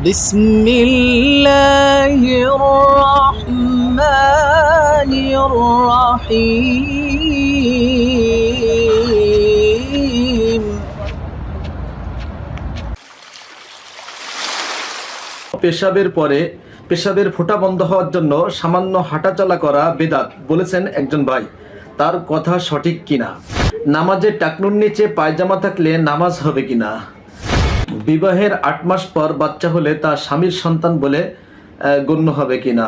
بسم الله الرحمن الرحيم পেশাবের পরে পেশাবের ফোঁটা বন্ধ হওয়ার জন্য সামান্য হাঁটাচলা করা বেদাত বলেছেন একজন ভাই তার কথা সঠিক কিনা নামাজে টাকনুর নিচে পায়জামা থাকলে নামাজ হবে কিনা বিবাহের আট মাস পর বাচ্চা হলে তা স্বামীর সন্তান বলে গণ্য হবে কিনা?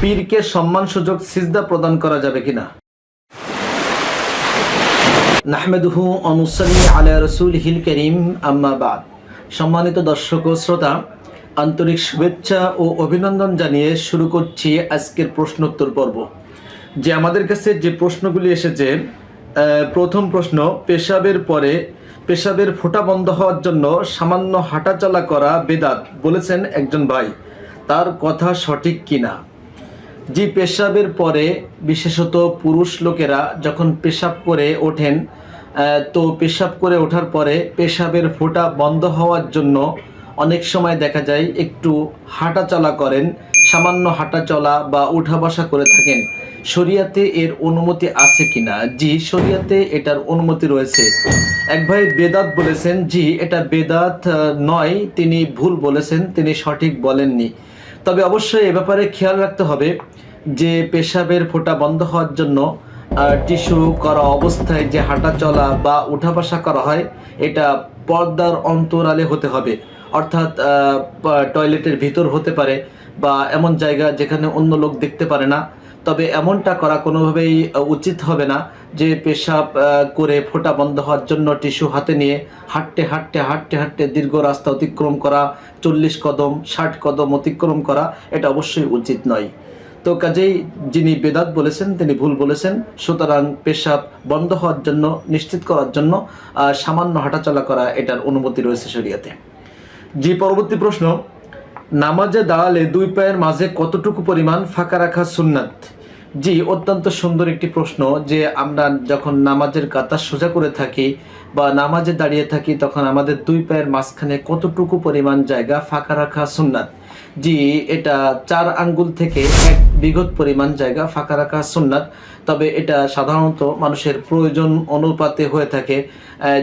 পীরকে সম্মান সুযোগ সিজদা প্রদান করা যাবে কিনা? রসুল হিল সম্মানিত দর্শক ও শ্রোতা, আন্তরিক শুভেচ্ছা ও অভিনন্দন জানিয়ে শুরু করছি আজকের প্রশ্নোত্তর পর্ব। যে আমাদের কাছে যে প্রশ্নগুলি এসেছে প্রথম প্রশ্ন, পেশাবের পরে পেশাবের ফোঁটা বন্ধ হওয়ার জন্য সামান্য হাঁটাচলা করা বেদাত, বলেছেন একজন ভাই। তার কথা সঠিক কিনা? জি, পেশাবের পরে বিশেষত পুরুষ লোকেরা যখন পেশাব করে ওঠেন তো পেশাব করে ওঠার পরে পেশাবের ফোঁটা বন্ধ হওয়ার জন্য অনেক সময় দেখা যায় একটু হাঁটাচলা করেন, সামান্য হাঁটাচলা বা উঠা বসা করে থাকেন। শরিয়াতে এর অনুমতি আছে কিনা? জি, শরিয়াতে এটার অনুমতি রয়েছে। এক ভাই বেদাত বলেছেন, জি, এটা বেদাত নয়, তিনি ভুল বলেছেন, তিনি সঠিক বলেননি। তবে অবশ্যই এ ব্যাপারে খেয়াল রাখতে হবে যে পেশাবের ফোঁটা বন্ধ হওয়ার জন্য টিস্যু করা অবস্থায় যে হাঁটা চলা বা উঠা বসা করা হয়, এটা পর্দার অন্তরালে হতে হবে। অর্থাৎ টয়লেটের ভিতর হতে পারে বা এমন জায়গা যেখানে অন্য লোক দেখতে পারে না। তবে এমনটা করা কোনোভাবেই উচিত হবে না যে পেশাব করে ফোঁটা বন্ধ হওয়ার জন্য টিস্যু হাতে নিয়ে হাঁটতে হাঁটতে হাঁটতে হাঁটতে দীর্ঘ রাস্তা অতিক্রম করা, চল্লিশ কদম, ষাট কদম অতিক্রম করা, এটা অবশ্যই উচিত নয়। তো কাজেই যিনি বেদাত বলেছেন, তিনি ভুল বলেছেন। সুতরাং পেশাব বন্ধ হওয়ার জন্য, নিশ্চিত করার জন্য সামান্য হাঁটাচলা করা এটার অনুমতি রয়েছে শরিয়াতে। জি, পরবর্তী প্রশ্ন। নামাজে দাঁড়ালে দুই পায়ের মাঝে কতটুকু পরিমাণ ফাঁকা রাখা সুন্নাত? জি, অত্যন্ত সুন্দর একটি প্রশ্ন যে আমরা যখন নামাজের কাতা সোজা করে থাকি বা নামাজে দাঁড়িয়ে থাকি, তখন আমাদের দুই পায়ের মাঝখানে কতটুকু পরিমাণ জায়গা ফাঁকা রাখা সুন্নাত? জি, এটা চার আঙ্গুল থেকে এক বিঘত পরিমাণ জায়গা ফাঁকা রাখা সুন্নাত, তবে এটা সাধারণত মানুষের প্রয়োজন অনুপাতে হয়ে থাকে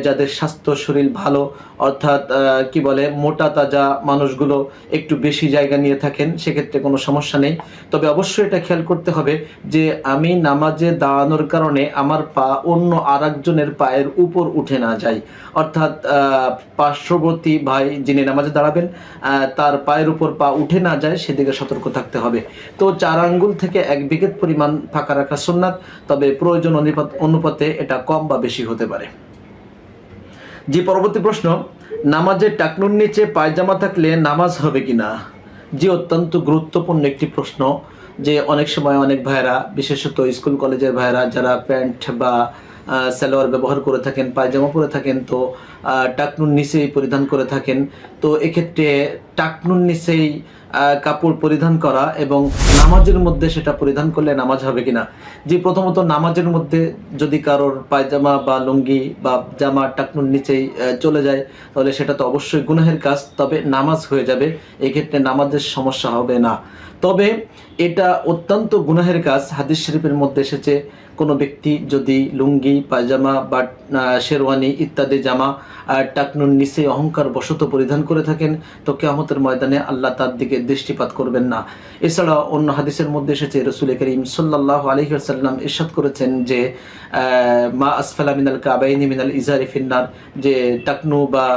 যাদের স্বাস্থ্য শরীর ভালো, অর্থাৎ কি বলে, মোটা তাজা মানুষগুলো একটু বেশি জায়গা নিয়ে থাকেন, সেক্ষেত্রে কোনো সমস্যা নেই। তবে অবশ্যই এটা খেয়াল করতে হবে যে আমি নামাজে দাঁড়ানোর কারণে আমার পা অন্য আর একজনের পায়ের উপর উঠে না যায়। অর্থাৎ পার্শ্ববর্তী ভাই যিনি নামাজে দাঁড়াবেন তার পায়ের উপর পা উঠে না যায়, সেদিকে সতর্ক থাকতে হবে। তো চার আঙ্গুল থেকে এক বিঘেত পরিমাণ ফাঁকা রাখা সুন্নাত তবে প্রয়োজন অনুপাত এটা কম বা বেশি হতে পারে। জি, পরবর্তী প্রশ্ন। নামাজের টাকনুর নিচে পায়জামা থাকলে নামাজ হবে কিনা? জি, অত্যন্ত গুরুত্বপূর্ণ একটি প্রশ্ন, যে অনেক সময় অনেক ভাইরা বিশেষত স্কুল কলেজের ভাইরা যারা প্যান্ট বা সালোয়ার ব্যবহার করে থাকেন পায়জামা পরে থাকেন তো আহ, টাকনুর নিচেই পরিধান করে থাকেন। তো এক্ষেত্রে টাকনুর নিচেই কাপড় পরিধান করা এবং নামাজের মধ্যে সেটা পরিধান করলে নামাজ হবে কিনা? যে প্রথমত নামাজের মধ্যে যদি কারোর পায়জামা বা লুঙ্গি বা জামা টাকনুর নিচেই চলে যায় তাহলে সেটা তো অবশ্যই গুনাহের কাজ তবে নামাজ হয়ে যাবে এক্ষেত্রে নামাজের সমস্যা হবে না। তবে এটা অত্যন্ত গুনাহের কাজ হাদিস শরীফের মধ্যে এসেছে কোনো ব্যক্তি যদি লুঙ্গি, পায়জামা বা শেরওয়ানি ইত্যাদি জামা টাকনুর নিচে অহংকার বশত পরিধান করে থাকেন, তো কেয়ামতের ময়দানে আল্লাহ তার দিকে দৃষ্টিপাত করবেন না। এছাড়া অন্য হাদিসের মধ্যে এসেছে, রসুল করিম সাল্লাহ আলহিহাসাল্লাম ইরশাদ করেছেন যে মা আসফালা মিনাল কাবাইনি মিনাল ইজারি ফিন্নার, যে টাকনু বা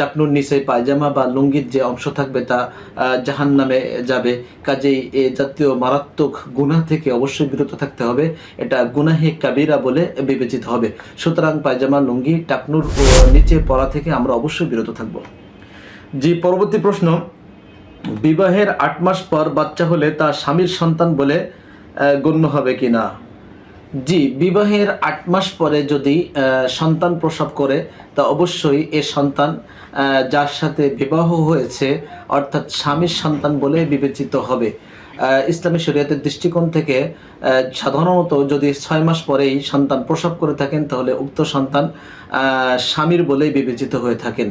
টাকনুর নিচে পায়জামা বা লুঙ্গির যে অংশ থাকবে তা জাহান নামে যাবে। কাজেই এ জাতীয় মারাত্মক গুনাহ থেকে অবশ্যই বিরত থাকতে হবে। এটা গুনাহে কাবিরা বলে বিবেচিত হবে। সুতরাং পায়জামা, লুঙ্গি টাকনুর নিচে পড়া থেকে আমরা অবশ্যই বিরত থাকব। জি, পরবর্তী প্রশ্ন। বিবাহের আট মাস পর বাচ্চা হলে তা স্বামীর সন্তান বলে গণ্য হবে কিনা? জি, বিবাহের আট মাস পরে যদি সন্তান প্রসব করে, তা অবশ্যই এ সন্তান যার সাথে বিবাহ হয়েছে, অর্থাৎ স্বামীর সন্তান বলে বিবেচিত হবে। ইসলামী শরীয়তের দৃষ্টিকোণ থেকে সাধারণত যদি ছয় মাস পরেই সন্তান প্রসব করে থাকেন, তাহলে উক্ত সন্তান স্বামীর বলেই বিবেচিত হয়ে থাকেন।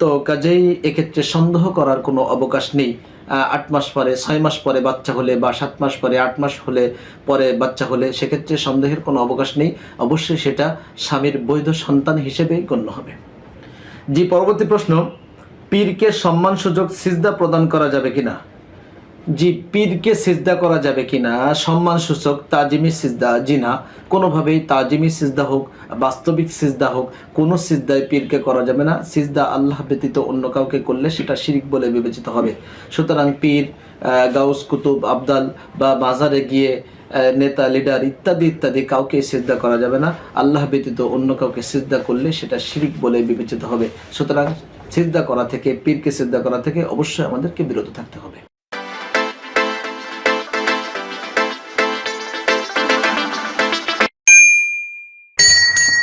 তো কাজেই এক্ষেত্রে সন্দেহ করার কোনো অবকাশ নেই। আট মাস পরে, ছয় মাস পরে বাচ্চা হলে বা সাত মাস পরে, আট মাস হলে পরে বাচ্চা হলে সেক্ষেত্রে সন্দেহের কোনো অবকাশ নেই। অবশ্যই সেটা স্বামীর বৈধ সন্তান হিসেবেই গণ্য হবে। জি, পরবর্তী প্রশ্ন, পীরকে সম্মানসূচক সিজদা প্রদান করা যাবে কিনা? জি পীরকে সিজদা করা যাবে কিনা সম্মান সূচক তাজিমি সিজদা, জি না, কোনোভাবেই তাজিমি সিজদা হোক, বাস্তবিক সিজদা হোক, কোনো সিজদায় পীরকে করা যাবে না। সিজদা আল্লাহ ব্যতীত অন্য কাউকে করলে সেটা শিরিক বলে বিবেচিত হবে। সুতরাং পীর গাউস, কুতুব, আবদাল বা বাজারে গিয়ে নেতা, লিডার ইত্যাদি ইত্যাদি কাউকে সিজদা করা যাবে না। আল্লাহ ব্যতীত অন্য কাউকে সিজদা করলে সেটা শিরিক বলে বিবেচিত হবে। সুতরাং সিজদা করা থেকে, পীরকে সিজদা করা থেকে অবশ্যই আমাদেরকে বিরত থাকতে হবে।